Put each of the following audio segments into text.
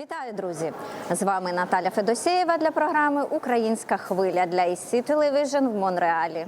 Вітаю, друзі! З вами Наталя Федосєєва для програми Українська хвиля для IC Television в Монреалі.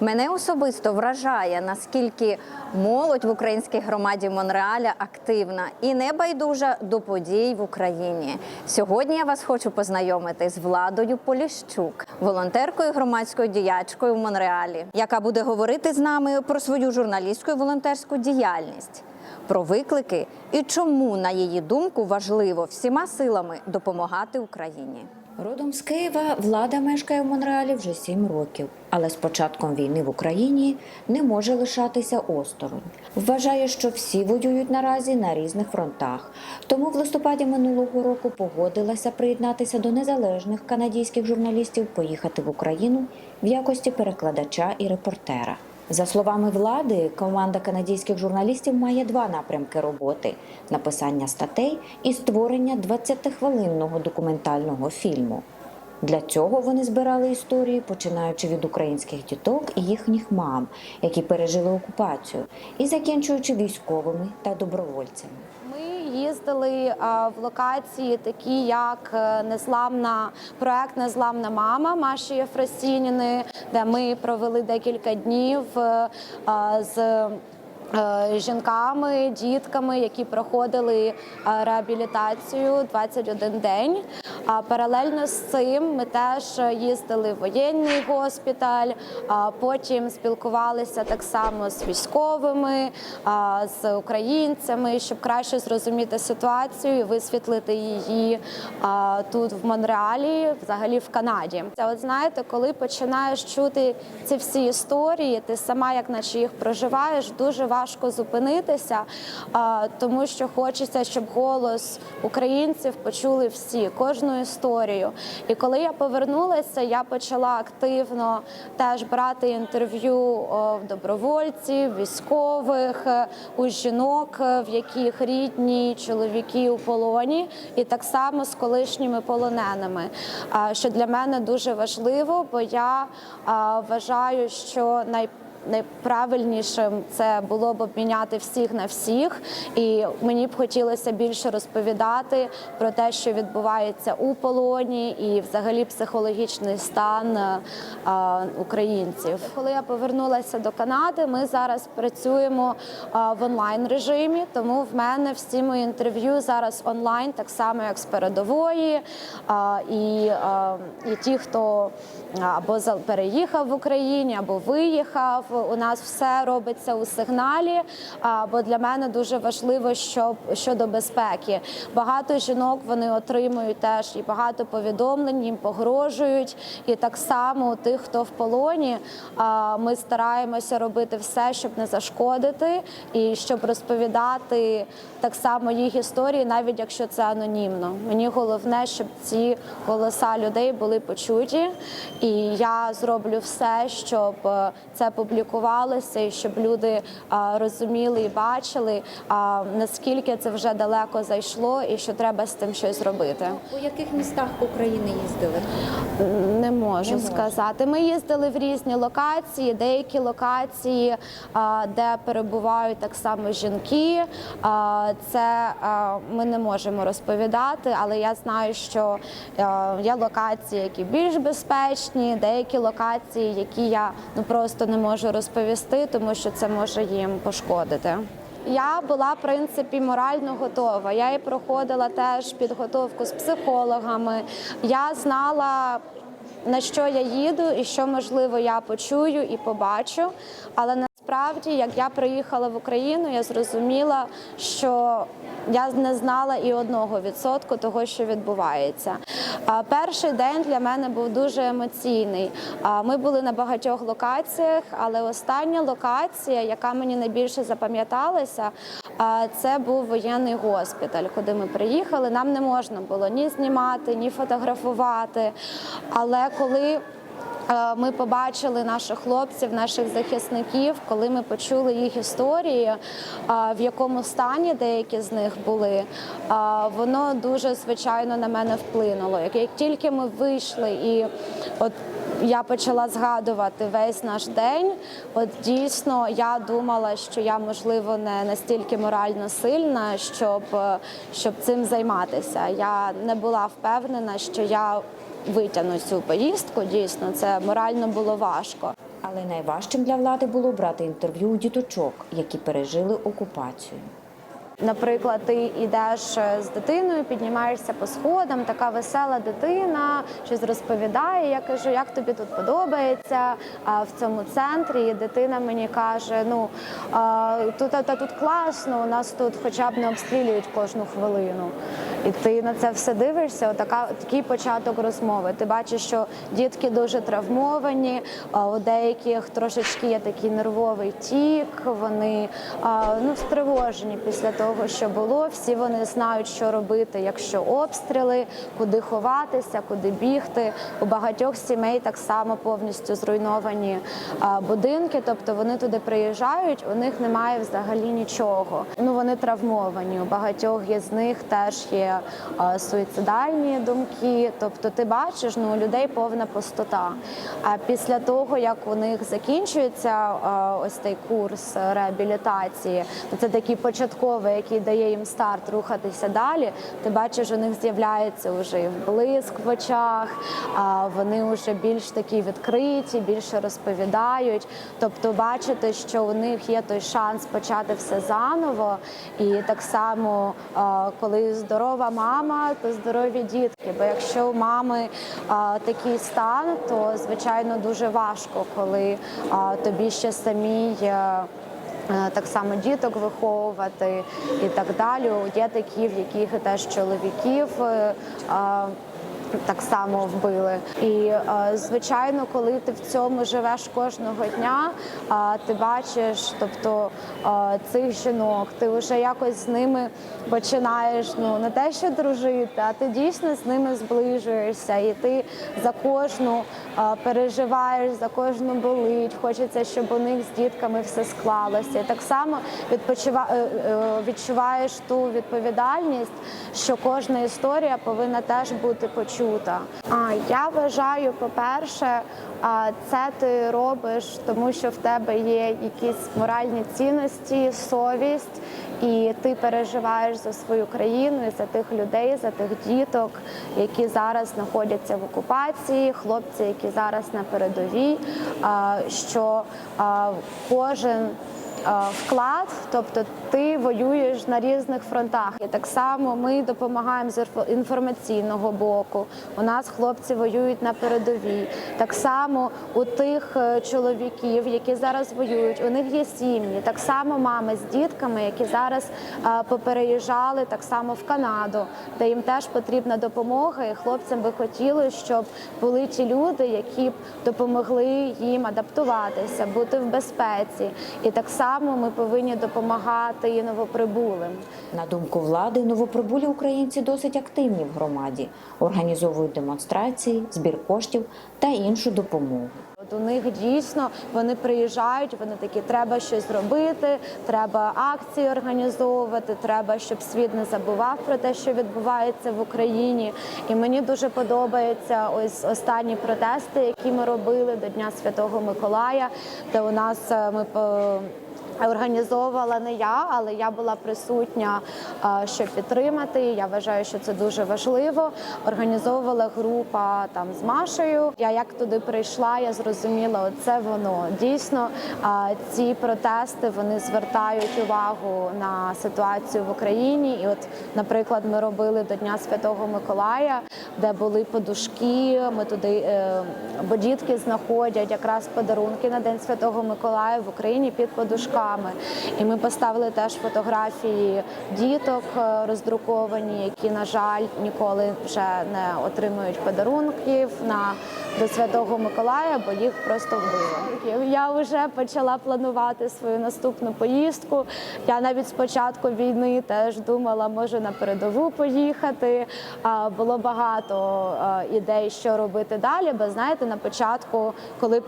Мене особисто вражає, наскільки молодь в українській громаді Монреаля активна і не байдужа до подій в Україні. Сьогодні я вас хочу познайомити з Владою Поліщук, волонтеркою громадською діячкою в Монреалі, яка буде говорити з нами про свою журналістську і волонтерську діяльність про виклики і чому, на її думку, важливо всіма силами допомагати Україні. Родом з Києва влада мешкає в Монреалі вже сім років, але з початком війни в Україні не може лишатися осторонь. Вважає, що всі воюють наразі на різних фронтах. Тому в листопаді минулого року погодилася приєднатися до незалежних канадійських журналістів, поїхати в Україну в якості перекладача і репортера. За словами влади, команда канадійських журналістів має два напрямки роботи: написання статей і створення 20-хвилинного документального фільму. Для цього вони збирали історії, починаючи від українських діток і їхніх мам, які пережили окупацію, і закінчуючи військовими та добровольцями. Ми їздили в локації, такі як е, незламна проект Незламна мама Маші Єфросініни, де ми провели декілька днів е, з. е, Жінками, дітками, які проходили реабілітацію 21 день. А паралельно з цим ми теж їздили в воєнний госпіталь, а потім спілкувалися так само з військовими, з українцями, щоб краще зрозуміти ситуацію і висвітлити її тут в Монреалі, взагалі в Канаді. Це от знаєте, коли починаєш чути ці всі історії, ти сама, як наче їх проживаєш, дуже важко зупинитися, тому що хочеться, щоб голос українців почули всі, кожну історію. І коли я повернулася, я почала активно теж брати інтерв'ю в добровольців, військових, е, у жінок, е, в яких рідні чоловіки у полоні, і так само з колишніми полоненими. Що для мене дуже важливо, бо я вважаю, що най Найправильнішим це було б обміняти всіх на всіх, і мені б хотілося більше розповідати про те, що відбувається у полоні, і взагалі психологічний стан е, а, українців. Коли я повернулася до Канади, ми зараз працюємо а, в онлайн режимі, тому в мене всі мої інтерв'ю зараз онлайн, так само як з передової, і, і ті, хто або переїхав в Україні, або виїхав. У нас все робиться у сигналі. Бо для мене дуже важливо, щоб щодо безпеки. Багато жінок вони отримують теж і багато повідомлень, їм погрожують. І так само у тих, хто в полоні, ми стараємося робити все, щоб не зашкодити, і щоб розповідати так само їх історії, навіть якщо це анонімно. Мені головне, щоб ці голоса людей були почуті, і я зроблю все, щоб е, це публікувалося, і щоб люди розуміли і бачили, наскільки це вже далеко зайшло, і що треба з тим щось зробити. У яких містах України їздили? Не можу Не можу. сказати. Ми їздили в різні локації, деякі локації, а, де перебувають так само жінки. а, Це ми не можемо розповідати, але я знаю, що є локації, які більш безпечні, деякі локації, які я ну просто не можу розповісти, тому що це може їм пошкодити. Я була в принципі морально готова. Я і проходила теж підготовку з психологами. Я знала. На що я їду, і що можливо я почую і побачу. Але насправді, як я приїхала в Україну, я зрозуміла, що я не знала і одного відсотку того, що відбувається. Перший день для мене був дуже емоційний. Ми були на багатьох локаціях, але остання локація, яка мені найбільше запам'яталася, це був воєнний госпіталь, куди ми приїхали. Нам не можна було ні знімати, ні фотографувати. Але коли Ми побачили наших хлопців, наших захисників, коли ми почули їх історії, е, в якому стані деякі з них були. е, Воно дуже звичайно на мене вплинуло. Як тільки ми вийшли і от я почала згадувати весь наш день. От дійсно я думала, що я можливо не настільки морально сильна, щоб, е, щоб цим займатися. Я не була впевнена, що я витягну цю поїздку. Дійсно, це морально було важко. Але найважчим для влади було брати інтерв'ю у діточок, які пережили окупацію. Наприклад, ти йдеш е, з дитиною, піднімаєшся по сходам, така весела дитина, щось розповідає. Я кажу, як тобі тут подобається а, в цьому центрі. І дитина мені каже: ну а, тут та, тут класно, у нас тут хоча б не обстрілюють кожну хвилину. І ти на це все дивишся. Отака такий початок розмови. Ти бачиш, що дітки дуже травмовані, у деяких трошечки є такий нервовий тік. Вони ну стривожені після того, що було. Всі вони знають, що робити, якщо обстріли, куди ховатися, куди бігти. У багатьох сімей так само повністю зруйновані будинки. Тобто вони туди приїжджають, у них немає взагалі нічого. Ну вони травмовані. У багатьох із них теж є а, суїцидальні думки. Тобто, ти бачиш, ну у людей повна пустота. А після того, як у них закінчується ось цей курс реабілітації, це такий початковий, який дає їм старт рухатися далі. Ти бачиш, у них з'являється вже блиск в очах, вони вже більш такі відкриті, більше розповідають. Тобто, бачити, що у них є той шанс почати все заново. І так само, коли здорова мама, то здорові дітки. Бо якщо у мами а, такий стан, то звичайно дуже важко, коли а, тобі ще самій. е, е, Так само діток виховувати і так далі. Є такі, в яких теж чоловіків е, а, так само вбили. І е, звичайно, коли ти в цьому живеш кожного дня, е, ти бачиш, тобто е, цих жінок, ти вже якось з ними починаєш ну не те, що дружити, а ти дійсно з ними зближуєшся, і ти за кожну переживаєш, за кожну болить. Хочеться, щоб у них з дітками все склалося. І так само відпочива... відчуваєш ту відповідальність, що кожна історія повинна теж бути почута. А я вважаю, по-перше, це ти робиш, тому що в тебе є якісь моральні цінності, совість, і ти переживаєш за свою країну, і за тих людей, за тих діток, які зараз знаходяться в окупації, хлопці, які зараз на передовій. Що кожен вклад, тобто ти воюєш на різних фронтах. І так само ми допомагаємо з інформаційного боку. У нас хлопці воюють на передовій. Так само у тих е, чоловіків, які зараз воюють, у них є сім'ї. Так само мами з дітками, які зараз е, попереїжджали так само в Канаду, де їм теж потрібна допомога. І хлопцям би хотілося, щоб були ті люди, які б допомогли їм адаптуватися, бути в безпеці. І так само ми повинні допомагати і новоприбулим. На думку влади, новоприбулі українці досить активні в громаді, організовують демонстрації, збір коштів та іншу допомогу. От у них дійсно вони приїжджають, вони такі, треба щось робити, треба акції організовувати, треба, щоб світ не забував про те, що відбувається в Україні. І мені дуже подобаються ось останні протести, які ми робили до Дня Святого Миколая, де у нас е, ми по. Організовувала не я, але я була присутня, е, щоб підтримати. Я вважаю, що це дуже важливо. Організовувала група там з Машею. Я як туди прийшла, я зрозуміла, оце воно дійсно е, ці протести вони звертають увагу на ситуацію в Україні. І, от, наприклад, ми робили до Дня Святого Миколая, де були подушки. Ми туди, е, бо дітки знаходять якраз подарунки на День Святого Миколая в Україні під подушками. І ми поставили теж фотографії діток е, роздруковані, які, на жаль, ніколи вже не отримують подарунків на до Святого Миколая, бо їх просто вбили. Я вже почала планувати свою наступну поїздку. Я навіть з початку війни теж думала, може на передову поїхати. Було багато е, ідей, що робити далі. Бо знаєте, на початку, коли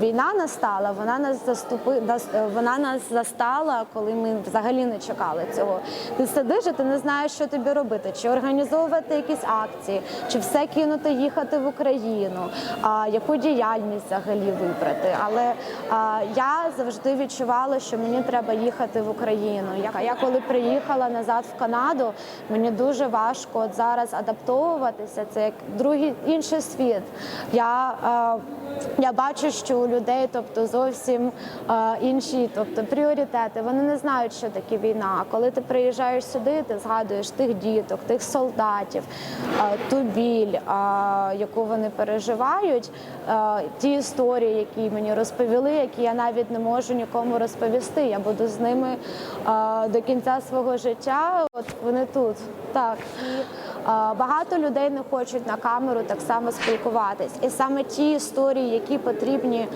війна настала, вона нас заступи, е, вона нас застала, коли ми взагалі не чекали цього. Ти сидиш і ти не знаєш, що тобі робити, чи організовувати якісь акції, чи все кинути їхати в Україну, а яку діяльність взагалі вибрати. Але а, я завжди відчувала, що мені треба їхати в Україну. Я, я коли приїхала назад в Канаду, мені дуже важко от зараз адаптовуватися. Це як другий інший світ. Я, е, я бачу, що у людей, тобто зовсім е, інші, тобто пріоритети. Вони не знають, що таке війна. А коли ти приїжджаєш сюди, ти згадуєш тих діток, тих солдатів, е, ту біль, е, яку вони переживають, е, ті історії, які мені розповіли, які я навіть не можу нікому розповісти. Я буду з ними до кінця свого життя. От вони тут так. Багато людей не хочуть на камеру так само спілкуватись, і саме ті історії, які потрібні,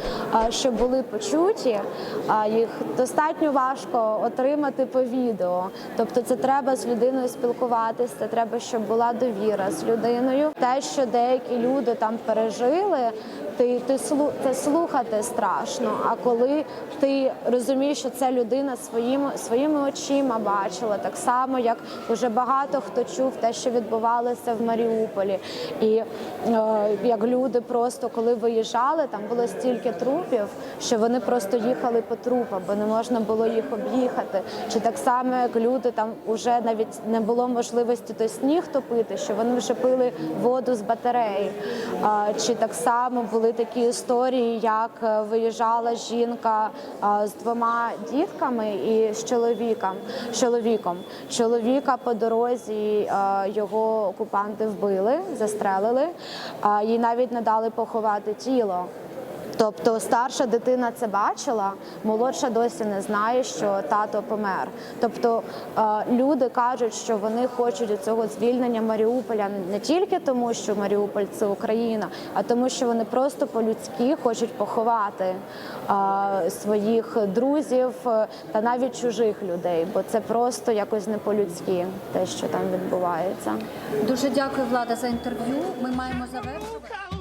щоб були почуті, їх достатньо важко отримати по відео. Тобто, це треба з людиною спілкуватись, це треба, щоб була довіра з людиною. Те, що деякі люди там пережили. Ти, ти це слухати страшно. А коли ти розумієш, що ця людина своїми своїми очима бачила, так само як вже багато хто чув те, що відбувалося в Маріуполі, і е, як люди просто коли виїжджали, там було стільки трупів, що вони просто їхали по трупам, бо не можна було їх об'їхати. Чи так само, як люди там вже навіть не було можливості той сніг топити, що вони вже пили воду з батареї. А, Чи так само були такі історії, як е, виїжджала жінка з двома дітками і з чоловіком. чоловіком. Чоловіка по дорозі його окупанти вбили, застрелили, їй навіть не дали поховати тіло. Тобто старша дитина це бачила, молодша досі не знає, що тато помер. Тобто е, люди кажуть, що вони хочуть цього звільнення Маріуполя не тільки тому, що Маріуполь це Україна, а тому, що вони просто по-людськи хочуть поховати е, своїх друзів е, та навіть чужих людей, бо це просто якось не по-людськи, те, що там відбувається. Дуже дякую, Влада, за інтерв'ю. Ми маємо завершувати.